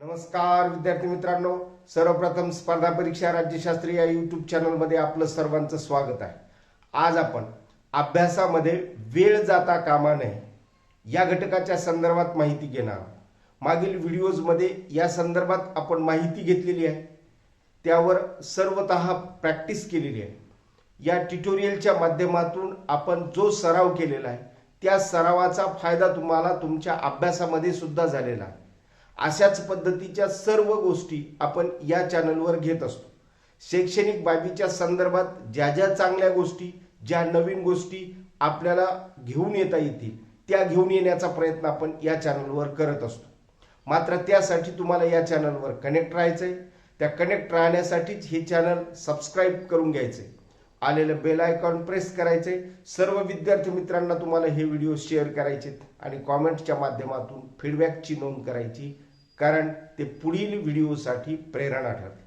नमस्कार विद्यार्थी मित्रांनो. सर्वप्रथम स्पर्धा परीक्षा राज्यशास्त्री या युट्यूब चॅनलमध्ये आपलं सर्वांचं स्वागत आहे. आज आपण अभ्यासामध्ये वेळ जाता कामा नये या घटकाच्या संदर्भात माहिती घेणार मागील व्हिडिओजमध्ये या संदर्भात आपण माहिती घेतलेली आहे. त्यावर सर्वत प्रॅक्टिस केलेली आहे. या ट्युटोरियलच्या माध्यमातून आपण जो सराव केलेला आहे त्या सरावाचा फायदा तुम्हाला तुमच्या अभ्यासामध्ये सुद्धा झालेला आहे. अशाच पद्धतीच्या सर्व गोष्टी आपण या चॅनलवर घेत असतो. शैक्षणिक बाबीच्या संदर्भात ज्या ज्या चांगल्या गोष्टी ज्या नवीन गोष्टी आपल्याला घेऊन येता येतील त्या घेऊन येण्याचा प्रयत्न आपण या चॅनलवर करत असतो. मात्र त्यासाठी तुम्हाला या चॅनलवर कनेक्ट राहायचं आहे त्या कनेक्ट राहण्यासाठीच हे चॅनल सबस्क्राईब करून घ्यायचं आहे आलेलं बेल आयकॉन प्रेस करायचे सर्व विद्यार्थी मित्रांना तुम्हाला हे व्हिडिओ शेअर करायचे आणि कॉमेंटच्या माध्यमातून फीडबॅकची नोंद करायची कारण ते पुढील व्हिडिओसाठी प्रेरणा ठरते.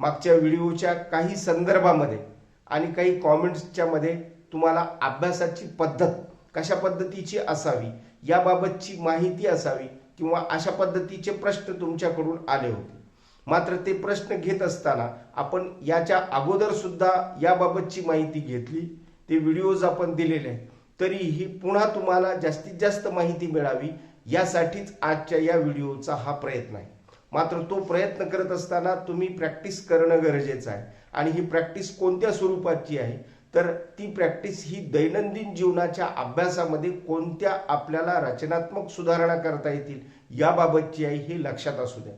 मागच्या व्हिडिओच्या काही संदर्भामध्ये आणि काही कॉमेंट्सच्या मध्ये तुम्हाला अभ्यासाची पद्धत कशा पद्धतीची असावी याबाबतची माहिती असावी किंवा अशा पद्धतीचे प्रश्न तुमच्याकडून आले होते. मात्र ते प्रश्न घेत असताना आपण याच्या अगोदर सुद्धा याबाबतची माहिती घेतली. ते व्हिडिओज आपण दिलेले आहेत. तरीही पुन्हा तुम्हाला जास्तीत जास्त माहिती मिळावी यासाठीच आजच्या या व्हिडिओचा हा प्रयत्न आहे. मात्र तो प्रयत्न करत असताना तुम्ही प्रॅक्टिस करणं गरजेचं आहे. आणि ही प्रॅक्टिस कोणत्या स्वरूपाची आहे? तर ती प्रॅक्टिस ही दैनंदिन जीवनाच्या अभ्यासामध्ये कोणत्या आपल्याला रचनात्मक सुधारणा करता येतील याबाबतची आहे हे लक्षात असू द्या.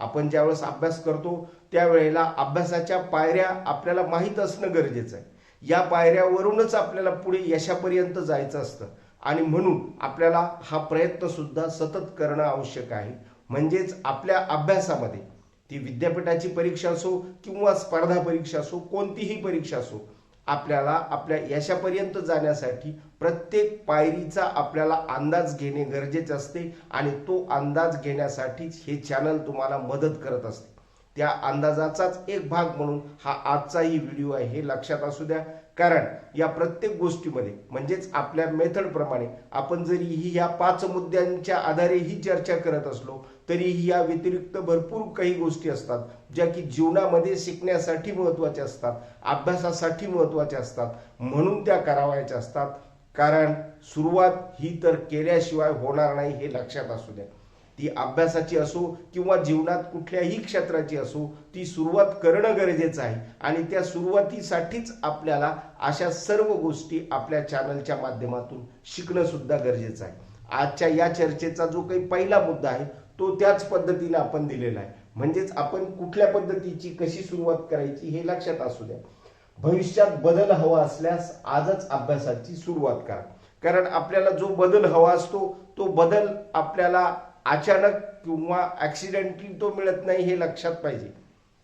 आपण ज्यावेळेस अभ्यास करतो त्यावेळेला अभ्यासाच्या पायऱ्या आपल्याला माहीत असणं गरजेचं आहे. या पायऱ्यावरूनच आपल्याला पुढे यशापर्यंत जायचं असतं. आणि म्हणून आपल्याला हा प्रयत्न सुद्धा सतत करणं आवश्यक आहे. म्हणजेच आपल्या अभ्यासामध्ये ती विद्यापीठाची परीक्षा असो किंवा स्पर्धा परीक्षा असो कोणतीही परीक्षा असो आपल्याला आपल्या यशापर्यंत जाण्यासाठी प्रत्येक पायरीचा आपल्याला अंदाज घेणे गरजेचे असते आणि तो अंदाज घेण्यासाठीच हे चॅनल तुम्हाला मदत करत असते. त्या अंदाजाचाच एक भाग म्हणून हा आजचाही व्हिडिओ आहे हे लक्षात असू द्या. कारण या प्रत्येक गोष्टीमध्ये म्हणजेच आपल्या मेथडप्रमाणे आपण जरी ही या पाच मुद्द्यांच्या आधारे ही चर्चा करत असलो तरीही या व्यतिरिक्त भरपूर काही गोष्टी असतात ज्या की जीवनामध्ये शिकण्यासाठी महत्त्वाच्या असतात अभ्यासासाठी महत्त्वाच्या असतात म्हणून त्या करावायच्या असतात. कारण सुरुवात ही तर केल्याशिवाय होणार नाही हे लक्षात असू द्या. ती अभ्यासाची असो किंवा जीवनात कुठल्याही क्षेत्राची असो ती सुरुवात करणं गरजेचं आहे. आणि त्या सुरुवातीसाठीच आपल्याला अशा सर्व गोष्टी आपल्या चॅनलच्या माध्यमातून शिकणं सुद्धा गरजेचं आहे. आजच्या या चर्चेचा जो काही पहिला मुद्दा आहे तो त्याच पद्धतीने आपण दिलेला आहे. म्हणजेच आपण कुठल्या पद्धतीची कशी सुरुवात करायची हे लक्षात असू द्या. भविष्यात बदल हवा असल्यास आजच अभ्यासाची सुरुवात करा. कारण आपल्याला जो बदल हवा असतो तो बदल आपल्याला अचानक किंवा ॲक्सिडेंटली तो मिळत नाही हे लक्षात पाहिजे.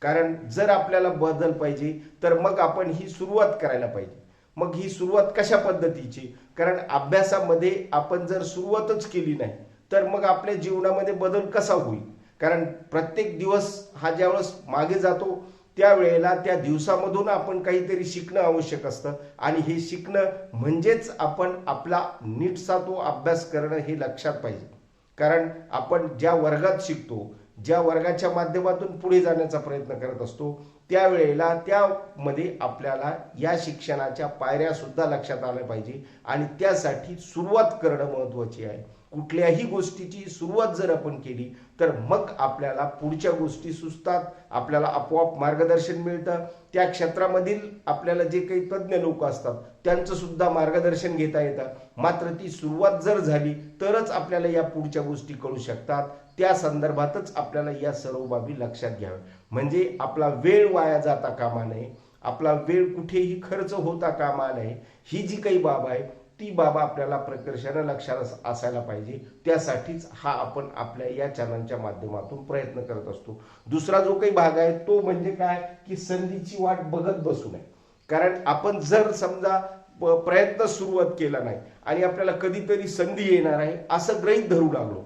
कारण जर आपल्याला बदल पाहिजे तर मग आपण ही सुरुवात करायला पाहिजे. मग ही सुरुवात कशा पद्धतीची? कारण अभ्यासामध्ये आपण जर सुरुवातच केली नाही तर मग आपल्या जीवनामध्ये बदल कसा होईल? कारण प्रत्येक दिवस हा ज्यावेळेस मागे जातो त्यावेळेला त्या दिवसामधून आपण काहीतरी शिकणं आवश्यक असतं. आणि हे शिकणं म्हणजेच आपण आपला नीटसा तो अभ्यास करणं हे लक्षात पाहिजे. कारण आपण ज्या वर्गात शिकतो ज्या वर्गाच्या माध्यमातून पुढे जाण्याचा प्रयत्न करत असतो त्यावेळेला त्यामध्ये आपल्याला या शिक्षणाच्या पायऱ्या सुद्धा लक्षात आल्या पाहिजे आणि त्यासाठी सुरुवात करणं महत्त्वाची आहे. कुठल्याही गोष्टीची सुरुवात जर आपण केली तर मग आपल्याला पुढच्या गोष्टी सुचतात आपल्याला आपोआप मार्गदर्शन मिळतं. त्या क्षेत्रामधील आपल्याला जे काही तज्ज्ञ लोक असतात त्यांचं सुद्धा मार्गदर्शन घेता येतं. मात्र ती सुरुवात जर झाली तरच आपल्याला या पुढच्या गोष्टी कळू शकतात. त्या संदर्भातच आपल्याला या सर्व बाबी लक्षात घ्याव्या. म्हणजे आपला वेळ वाया जाता कामा नये. आपला वेळ कुठेही खर्च होता कामा नये. ही जी काही बाब आहे ती बाब आपल्याला प्रकर्षानं लक्षात असायला पाहिजे. त्यासाठीच हा आपण आपल्या या चॅनलच्या माध्यमातून प्रयत्न करत असतो. दुसरा जो काही भाग आहे तो म्हणजे काय? की संधीची वाट बघत बसू नये. कारण आपण जर समजा प्रयत्न सुरुवात केला नाही आणि आपल्याला कधीतरी संधी येणार आहे असं ग्रहीत धरू लागलो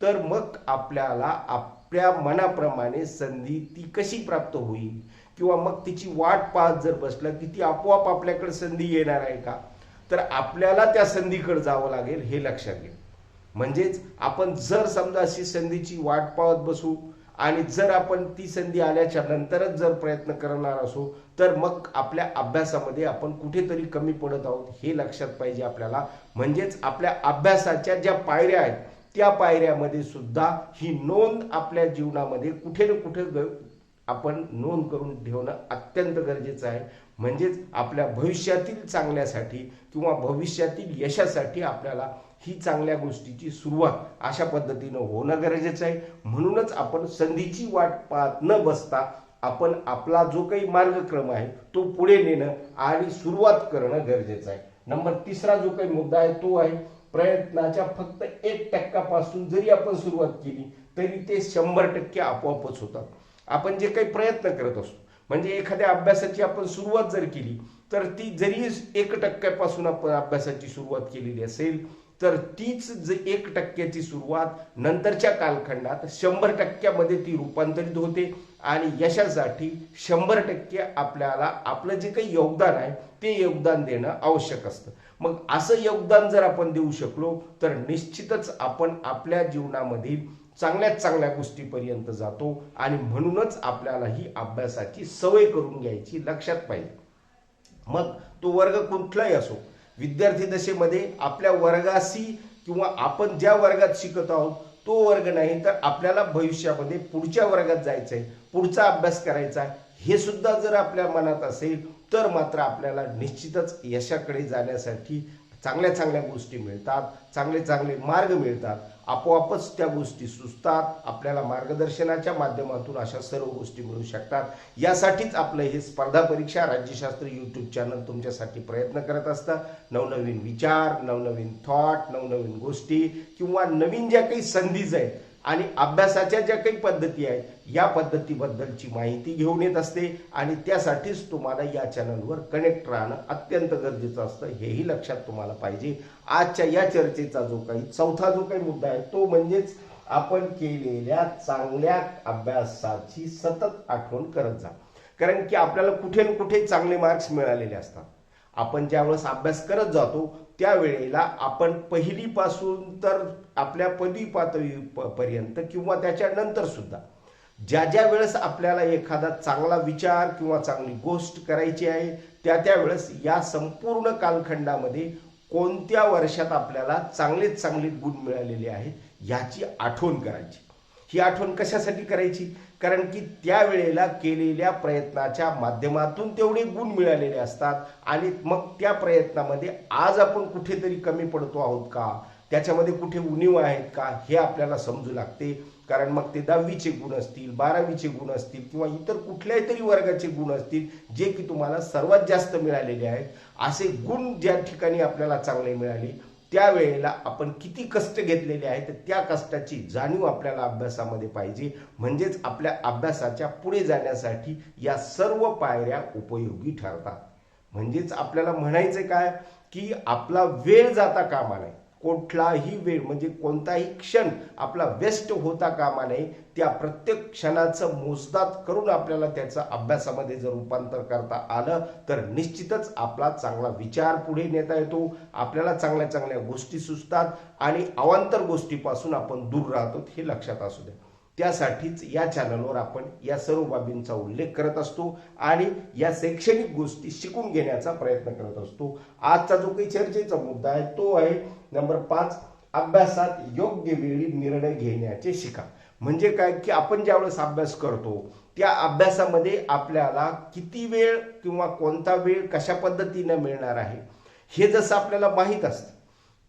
तर मग आपल्याला आपल्या मनाप्रमाणे संधी ती कशी प्राप्त होईल? किंवा मग तिची वाट पाहत जर बसलं की ती आपोआप आपल्याकडे संधी येणार आहे का? तर आपल्याला त्या संधीकडे जावं लागेल हे लक्षात घ्या. म्हणजेच आपण जर समजा अशी संधीची वाट पाहत बसू आणि जर आपण ती संधी आल्याच्या नंतरच जर प्रयत्न करणार असू तर मग आपल्या अभ्यासामध्ये आपण कुठेतरी कमी पडत आहोत हे लक्षात पाहिजे आपल्याला. म्हणजेच आपल्या अभ्यासाच्या ज्या पायऱ्या आहेत त्या पायऱ्यामध्ये सुद्धा ही नोंद आपल्या जीवनामध्ये कुठे ना कुठे आपण नोंद करून ठेवणं अत्यंत गरजेचं आहे. म्हणजेच आपल्या भविष्यातील चांगल्यासाठी किंवा भविष्यातील यशासाठी आपल्याला ही चांगल्या गोष्टीची सुरुवात अशा पद्धतीनं होणं गरजेचं आहे. म्हणूनच आपण संधीची वाट पाहत न बसता आपण आपला जो काही मार्गक्रम आहे तो पुढे नेणं आणि सुरुवात करणं गरजेचं आहे. नंबर तिसरा जो काही मुद्दा आहे तो आहे प्रयत्नाच्या फक्त एक टक्क्यापासून जरी आपण सुरुवात केली तरी ते शंभर टक्के आपोआपच होतात. आपण जे काही प्रयत्न करत असतो म्हणजे एखाद्या अभ्यासाची आपण सुरुवात जर केली तर ती जरी एक टक्क्यापासून आपण अभ्यासाची सुरुवात केलेली असेल तर तीच ज एक टक्क्याची सुरुवात नंतरच्या कालखंडात शंभर टक्क्यामध्ये ती रूपांतरित होते आणि यशासाठी शंभर टक्के आपल्याला आपलं जे काही योगदान आहे ते योगदान देणं आवश्यक असतं. मग असं योगदान जर आपण देऊ शकलो तर निश्चितच आपण आपल्या जीवनामधील चांगल्यात चांगल्या गोष्टीपर्यंत जातो आणि म्हणूनच आपल्याला ही अभ्यासाची सवय करून घ्यायची लक्षात पाहिजे. मग तो वर्ग कुठलाही असो विद्यार्थी दशेमध्ये आपल्या वर्गाशी किंवा आपण ज्या वर्गात शिकत आहोत तो वर्ग नाही तर आपल्याला भविष्यामध्ये पुढच्या वर्गात जायचं आहे पुढचा अभ्यास करायचा आहे हे सुद्धा जर आपल्या मनात असेल तर मात्र आपल्याला निश्चितच यशाकडे जाण्यासाठी चांगल्या चांगल्या गोष्टी मिळतात चांगले चांगले मार्ग मिळतात. आपोआपच त्या गोष्टी सुचतात आपल्याला मार्गदर्शनाच्या माध्यमातून अशा सर्व गोष्टी मिळू शकतात. यासाठीच आपलं हे स्पर्धा परीक्षा राज्यशास्त्र यूट्यूब चॅनल तुमच्यासाठी प्रयत्न करत असतं. नवनवीन विचार नवनवीन थॉट नवनवीन गोष्टी किंवा नवीन ज्या काही संधीज आहेत आणि अभ्यासाच्या ज्या काही पद्धती आहेत या पद्धतीबद्दलची माहिती घेऊन येत असते आणि त्यासाठीच तुम्हाला या चॅनलवर कनेक्ट राहणं अत्यंत गरजेचं असतं. हेही लक्षात तुम्हाला पाहिजे. आजच्या या चर्चेचा जो काही चौथा जो काही मुद्दा आहे तो म्हणजेच आपण केलेल्या चांगल्या अभ्यासाची सतत आठवण करत जा. कारण की आपल्याला कुठे ना कुठे चांगले मार्क्स मिळालेले असतात. आपण ज्यावेळेस अभ्यास करत जातो त्यावेळेला आपण पहिलीपासून तर आपल्या पदवी पातळी पर्यंत किंवा त्याच्यानंतर सुद्धा ज्या ज्या वेळेस आपल्याला एखादा चांगला विचार किंवा चांगली गोष्ट करायची आहे त्या त्या वेळेस या संपूर्ण कालखंडामध्ये कोणत्या वर्षात आपल्याला चांगलेच चांगले गुण मिळालेले आहेत याची आठवण करायची. ही आठवण कशासाठी करायची? कारण की त्यावेळेला केलेल्या प्रयत्नाच्या माध्यमातून तेवढे गुण मिळालेले असतात आणि मग त्या प्रयत्नामध्ये आज आपण कुठेतरी कमी पडतो आहोत का? त्याच्यामध्ये कुठे उणीव आहेत का? हे आपल्याला समजू लागते. कारण मग ते दहावीचे गुण असतील बारावीचे गुण असतील किंवा इतर कुठल्याही तरी वर्गाचे गुण असतील जे की तुम्हाला सर्वात जास्त मिळालेले आहेत असे गुण ज्या ठिकाणी आपल्याला चांगले मिळाले त्यावेळेला आपण किती कष्ट घेतलेले आहेत त्या कष्टाची जाणीव आपल्याला अभ्यासामध्ये पाहिजे. म्हणजेच आपल्या अभ्यासाच्या पुढे जाण्यासाठी या सर्व पायऱ्या उपयोगी ठरतात. म्हणजेच आपल्याला म्हणायचं काय? की आपला वेळ जाता कामा नये. कुठलाही वेळ म्हणजे कोणताही क्षण आपला व्यस्त होता कामा नये त्या प्रत्येक क्षणाचं मोजदात करून आपल्याला त्याचं अभ्यासामध्ये जर रूपांतर करता आलं तर निश्चितच आपला चांगला विचार पुढे नेता येतो आपल्याला चांगल्या चांगल्या गोष्टी सुचतात आणि अवांतर गोष्टीपासून आपण दूर राहतो हे लक्षात असू द्या. त्यासाठीच या चॅनलवर आपण या सर्व बाबींचा उल्लेख करत असतो आणि या शैक्षणिक गोष्टी शिकून घेण्याचा प्रयत्न करत असतो. आजचा जो काही चर्चेचा मुद्दा आहे तो आहे नंबर पाच अभ्यासात योग्य वेळी निर्णय घेण्याचे शिका. म्हणजे काय? की आपण ज्यावेळेस अभ्यास करतो त्या अभ्यासामध्ये आपल्याला किती वेळ किंवा कोणता वेळ कशा पद्धतीनं मिळणार आहे? हे जसं आपल्याला माहीत असतं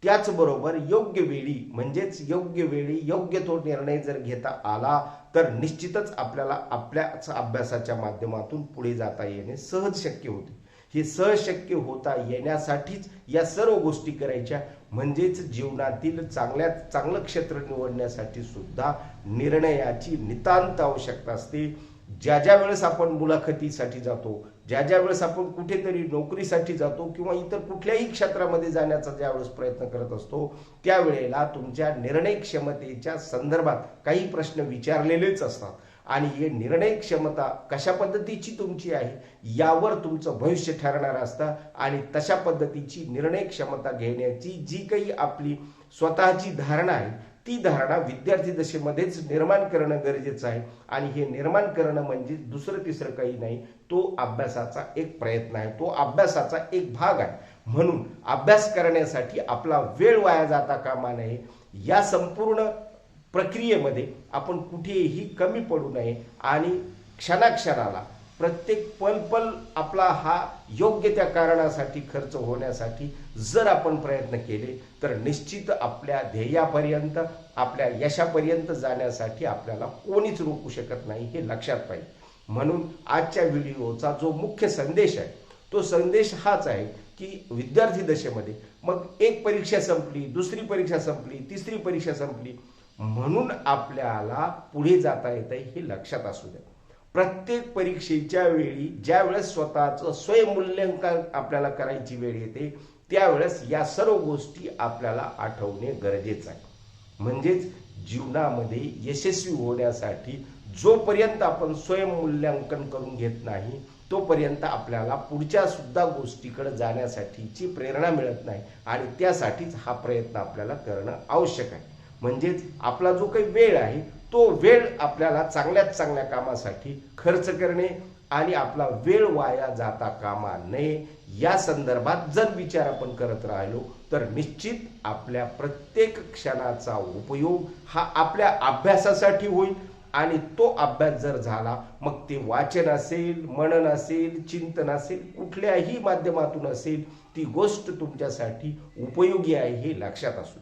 त्याचबरोबर योग्य वेळी म्हणजेच योग्य वेळी योग्य तो निर्णय जर घेता आला तर निश्चितच आपल्याला आपल्याच अभ्यासाच्या माध्यमातून पुढे जाता येणे सहज शक्य होते. हे सहज शक्य होता येण्यासाठीच या सर्व गोष्टी करायच्या. म्हणजेच जीवनातील चांगल्या चांगलं क्षेत्र निवडण्यासाठी सुद्धा निर्णयाची नितांत आवश्यकता असते. ज्या ज्या वेळेस आपण मुलाखतीसाठी जातो ज्या ज्या वेळेस आपण कुठेतरी नोकरीसाठी जातो किंवा इतर कुठल्याही क्षेत्रामध्ये जाण्याचा ज्यावेळेस प्रयत्न करत असतो त्यावेळेला तुमच्या निर्णय क्षमतेच्या संदर्भात काही प्रश्न विचारलेलेच असतात. आणि हे निर्णय क्षमता कशा पद्धतीची तुमची आहे यावर तुमचं भविष्य ठरणार असतं आणि तशा पद्धतीची निर्णय क्षमता घेण्याची जी काही आपली स्वतःची धारणा आहे ती धारणा विद्यार्थी दशेमध्येच निर्माण करणं गरजेचं आहे. आणि हे निर्माण करणं म्हणजे दुसरं तिसरं काही नाही. तो अभ्यासाचा एक प्रयत्न आहे. तो अभ्यासाचा एक भाग आहे. म्हणून अभ्यास करण्यासाठी आपला वेळ वाया जाता कामा नये. या संपूर्ण प्रक्रियेमध्ये आपण कुठेही कमी पडू नये. आणि क्षणाक्षणाला प्रत्येक पल पल आपला हा योग्य त्या कारणासाठी खर्च होण्यासाठी जर आपण प्रयत्न केले तर निश्चित आपल्या ध्येयापर्यंत आपल्या यशापर्यंत जाण्यासाठी आपल्याला कोणीच रोखू शकत नाही हे लक्षात पाहिजे. म्हणून आजच्या व्हिडिओचा जो मुख्य संदेश आहे तो संदेश हाच आहे की विद्यार्थी दशेमध्ये मग एक परीक्षा संपली दुसरी परीक्षा संपली तिसरी परीक्षा संपली म्हणून आपल्याला पुढे जाता येत आहे हे लक्षात असू द्या. प्रत्येक परीक्षेच्या वेळी ज्या वेळेस स्वतःचं स्वयंमूल्यांकन आपल्याला करायची वेळ येते त्यावेळेस या सर्व गोष्टी आपल्याला आठवणे गरजेचं आहे. म्हणजेच जीवनामध्ये यशस्वी होण्यासाठी जोपर्यंत आपण स्वयंमूल्यांकन करून घेत नाही तोपर्यंत आपल्याला पुढच्या सुद्धा गोष्टीकडे जाण्यासाठीची प्रेरणा मिळत नाही आणि त्यासाठीच हा प्रयत्न आपल्याला करणं आवश्यक आहे. म्हणजेच आपला जो काही वेळ आहे तो वेळ आपल्याला चांगल्यात चांगल्या कामासाठी खर्च करणे आणि आपला वेळ वाया जाता कामा नये या संदर्भात जर विचार आपण करत राहिलो तर निश्चित आपल्या प्रत्येक क्षणाचा उपयोग हा आपल्या अभ्यासासाठी होईल आणि तो अभ्यास जर झाला मग ते वाचन असेल मनन असेल चिंतन असेल कुठल्याही माध्यमातून असेल ती गोष्ट तुमच्यासाठी उपयोगी आहे हे लक्षात असू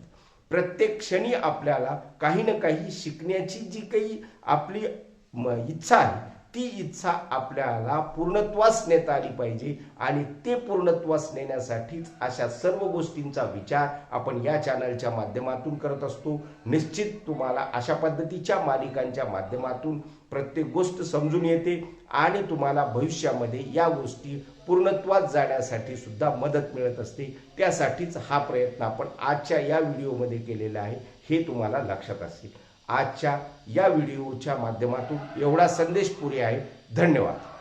प्रत्येक क्षणी आपल्याला काही ना काही शिकण्याची जी काही आपली म- इच्छा आहे ती इच्छा आपल्याला पूर्णत्वास नेता आली पाहिजे आणि ते पूर्णत्वास नेण्यासाठीच अशा सर्व गोष्टींचा विचार आपण या चॅनलच्या माध्यमातून करत असतो. निश्चित तुम्हाला अशा पद्धतीच्या मालिकांच्या माध्यमातून प्रत्येक गोष्ट समजून येते आणि तुम्हाला भविष्यामध्ये या गोष्टी पूर्णत्वात जाण्यासाठी सुद्धा मदत मिळत असते. त्यासाठीच हा प्रयत्न आपण आजच्या या व्हिडिओमध्ये केलेला आहे. हे तुम्हाला लक्षात असेल. आजच्या या व्हिडिओच्या माध्यमातून एवढा संदेश पुरे आहे. धन्यवाद.